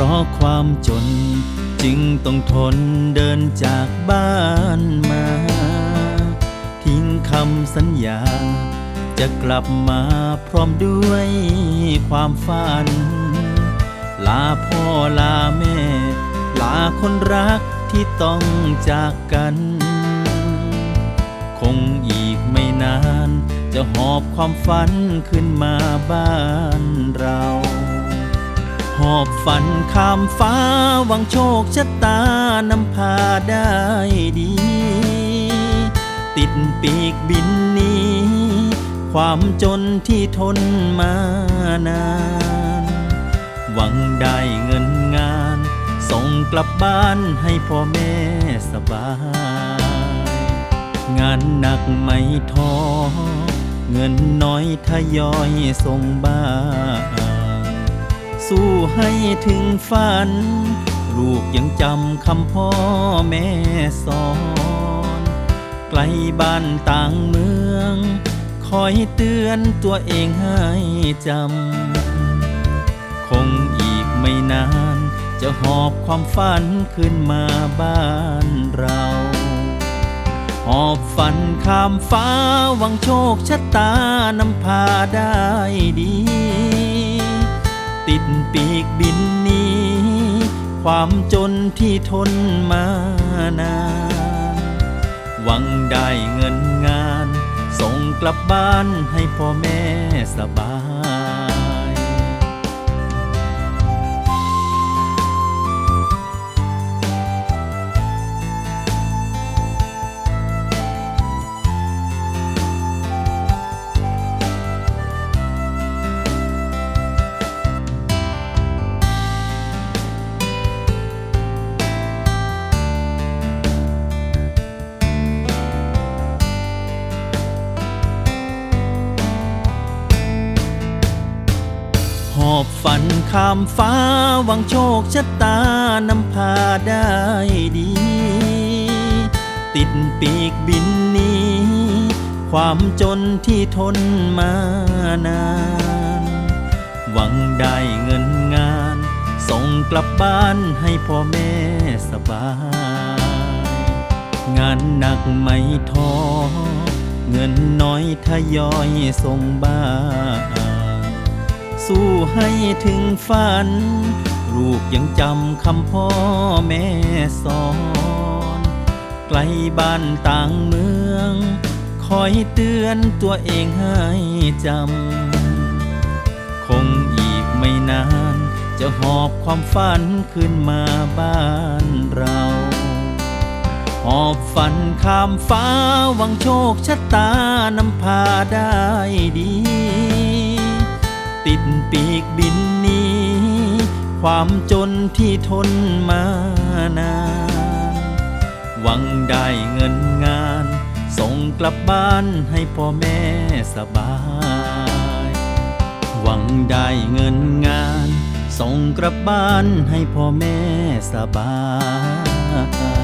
เพราะความจน จึงต้องทนเดินจากบ้านมา ทิ้งคำสัญญา จะกลับมาพร้อมด้วยความฝัน ลาพ่อลาแม่ ลาคนรักที่ต้องจากกัน คงอีกไม่นาน จะหอบความฝันขึ้นมาบ้านเรา อบฝันข้ามฟ้าหวังโชคชะตานำพาได้ดี ติดปีกบินนี้ ความจนที่ทนมานาน หวังได้เงินงาน ส่งกลับบ้านให้พ่อแม่สบาย งานหนักไม่ท้อเงินน้อยทยอยส่งบ้าน สู้ให้ถึงฝัน ลูกยังจำคำพ่อแม่สอน ไกลบ้านต่างเมือง คอยเตือนตัวเองให้จำ คงอีกไม่นาน จะหอบความฝันขึ้นมาบ้านเราหอบฝันข้ามฟ้าหวังโชคชะตานำพาได้ดี ปีกบินนี้ ความจนที่ทนมานาน หวังได้เงินงาน ส่งกลับบ้านให้พ่อแม่สบาย อบฝันข้ามฟ้าหวังโชคชะตานำพาได้ดี ติดปีกบินนี้ ความจนที่ทนมานาน หวังได้เงินงาน ส่งกลับบ้านให้พ่อแม่สบาย งานหนักไม่ท้อเงินน้อยทยอยส่งบ้าน สู้ให้ถึงฝัน ลูกยังจำคำพ่อแม่สอน ไกลบ้านต่างเมือง คอยเตือนตัวเองให้จำ คงอีกไม่นาน จะหอบความฝันขึ้นมาบ้านเราหอบฝันข้ามฟ้าหวังโชคชะตานำพาได้ดี ปีกบินนี้ ความจนที่ทนมานาน หวังได้เงินงาน ส่งกลับบ้านให้พ่อแม่สบาย หวังได้เงินงาน ส่งกลับบ้านให้พ่อแม่สบาย